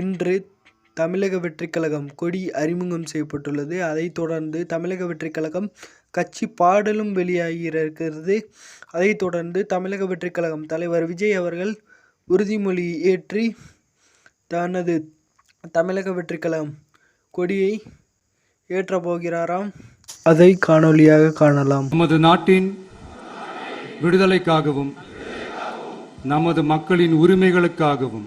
இன்று தமிழக வெற்றிக் கழகம் கொடி அறிமுகம் செய்யப்பட்டுள்ளது. அதைத் தொடர்ந்து தமிழக வெற்றிக் கழகம் கட்சி பாடலும் வெளியாகியிருக்கிறது. அதைத் தொடர்ந்து தமிழக வெற்றிக் கழகம் தலைவர் விஜய் அவர்கள் உறுதிமொழி ஏற்றி தனது தமிழக வெற்றிக் கழகம் கொடியை ஏற்றப் போகிறாராம். அதை காணொளியாக காணலாம். நமது நாட்டின் விடுதலைக்காகவும் நமது மக்களின் உரிமைகளுக்காகவும்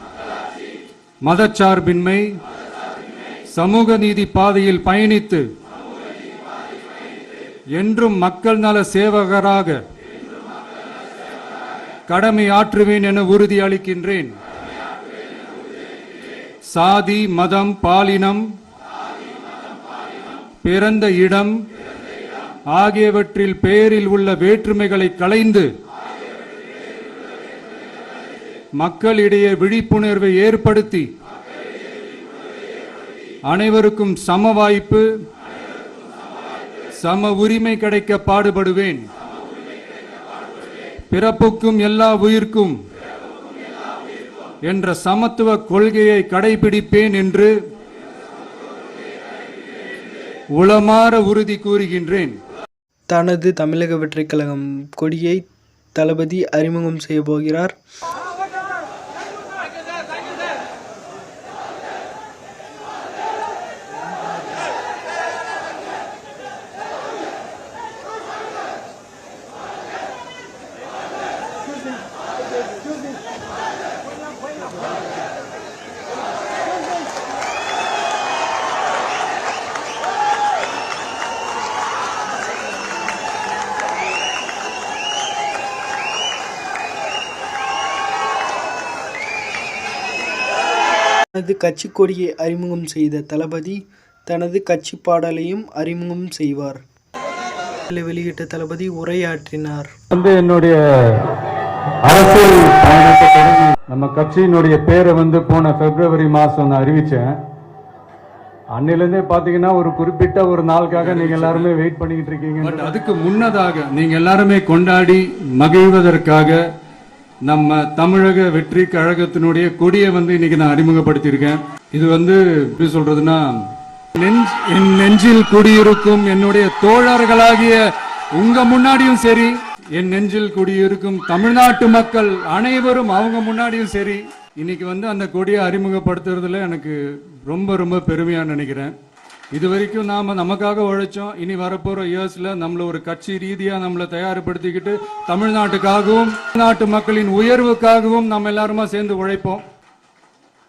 மதச்சார்பின்மை சமூக நீதி பாதையில் பயணித்து என்றும் மக்கள் நல சேவகராக கடமை ஆற்றுவேன் என உறுதி அளிக்கின்றேன். சாதி மதம் பாலினம் பிறந்த இடம் ஆகியவற்றில் பெயரில் உள்ள வேற்றுமைகளை களைந்து மக்களிடையே விழிப்புணர்வை ஏற்படுத்தி அனைவருக்கும் சம வாய்ப்பு சம உரிமை கிடைக்க பாடுபடுவேன். பிறப்புக்கும் எல்லா உயிர்க்கும் என்ற சமத்துவ கொள்கையை கடைபிடிப்பேன் என்று உளமாற உறுதி கூறுகின்றேன். தனது தமிழக வெற்றிக் கழகம் கொடியை தளபதி அறிமுகம் செய்ய போகிறார். தனது கட்சி கொடியை அறிமுகம் செய்த தளபதி தனது கட்சி பாடலையும் அறிமுகம் செய்வார். வெளியிட்ட தளபதி உரையாற்றினார். வந்து என்னுடைய அரசியல் நம்ம கட்சியினுடைய பேரை வந்து போன பிப்ரவரி மாசம் நான் அறிவிச்சேன் அன்னிலிருந்தே பாத்தீங்கன்னா ஒரு குறிப்பிட்ட ஒரு நாளுக்காக நீங்க எல்லாருமே வெயிட் பண்ணிக்கிட்டு இருக்கீங்க பட் அதுக்கு முன்னதாக நீங்க எல்லாருமே கொண்டாடி மகிழ்வதற்காக நம்ம தமிழக வெற்றி கழகத்தினுடைய கொடியை வந்து இன்னைக்கு நான் அறிமுகப்படுத்தியிருக்கேன். இது வந்து எப்படி சொல்றதுன்னா நெஞ்ச்- என் நெஞ்சில் குடியிருக்கும் என்னுடைய தோழர்களாகிய உங்க முன்னாடியும் சரி என் நெஞ்சில் குடியிருக்கும் தமிழ்நாட்டு மக்கள் அனைவரும் அவங்க முன்னாடியும் சரி இன்னைக்கு வந்து அந்த கொடியை அறிமுகப்படுத்துறதுல எனக்கு ரொம்ப ரொம்ப பெருமையா நினைக்கிறேன். இது வரைக்கும் நாம நமக்காக உழைச்சோம். இனி வரப்போற இயர்ஸ்ல நம்மள ஒரு கட்சி ரீதியா நம்மளை தயார்படுத்திக்கிட்டு தமிழ்நாட்டுக்காகவும் நாட்டு மக்களின் உயர்வுக்காகவும் நம்ம எல்லாருமா சேர்ந்து உழைப்போம்.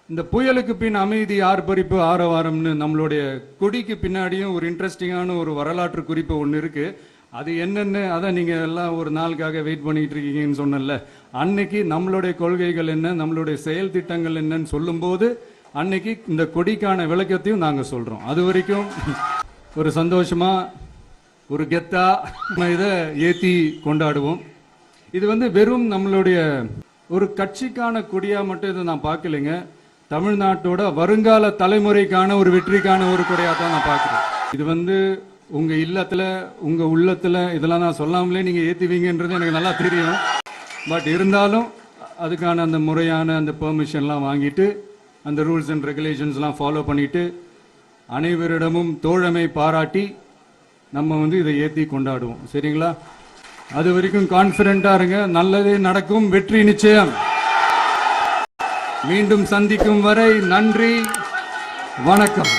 இந்த புயலுக்கு பின் அமைதி ஆர்ப்பரிப்பு ஆரவாரம்னு நம்மளுடைய கொடிக்கு பின்னாடியும் ஒரு இன்ட்ரெஸ்டிங்கான ஒரு வரலாற்று குறிப்பு ஒன்று இருக்கு. அது என்னென்னு அதான் நீங்க எல்லாம் ஒரு நாளுக்காக வெயிட் பண்ணிட்டு இருக்கீங்கன்னு சொன்னல அன்னைக்கு நம்மளுடைய கொள்கைகள் என்ன நம்மளுடைய செயல் திட்டங்கள் என்னன்னு சொல்லும்போது அன்னைக்கு இந்த கொடிக்கான விளக்கத்தையும் நாங்க சொல்றோம். அது வரைக்கும் ஒரு சந்தோஷமா ஒரு கெத்தா இதை ஏத்தி கொண்டாடுவோம். இது வந்து வெறும் நம்மளுடைய ஒரு கட்சிக்கான கொடியா மட்டும் இதை நான் பார்க்கலைங்க. தமிழ்நாட்டோட வருங்கால தலைமுறைக்கான ஒரு வெற்றிக்கான ஒரு கொடியா தான் நான் பார்க்குறேன். இது வந்து உங்க இல்லத்துல உங்க உள்ளத்துல இதெல்லாம் நான் சொல்லாமலே நீங்க ஏற்றுவீங்கன்றது எனக்கு நல்லா தெரியும். பட் இருந்தாலும் அதுக்கான அந்த முறையான அந்த பெர்மிஷன்லாம் வாங்கிட்டு அந்த ரூல்ஸ் அண்ட் ரெகுலேஷன்ஸ்லாம் ஃபாலோ பண்ணிட்டு அனைவரிடமும் தோழமை பாராட்டி நம்ம வந்து இதை ஏற்றி கொண்டாடுவோம். சரிங்களா? அது வரைக்கும் கான்ஃபிடென்ட்டா இருங்க. நல்லதே நடக்கும். வெற்றி நிச்சயம். மீண்டும் சந்திக்கும் வரை நன்றி. வணக்கம்.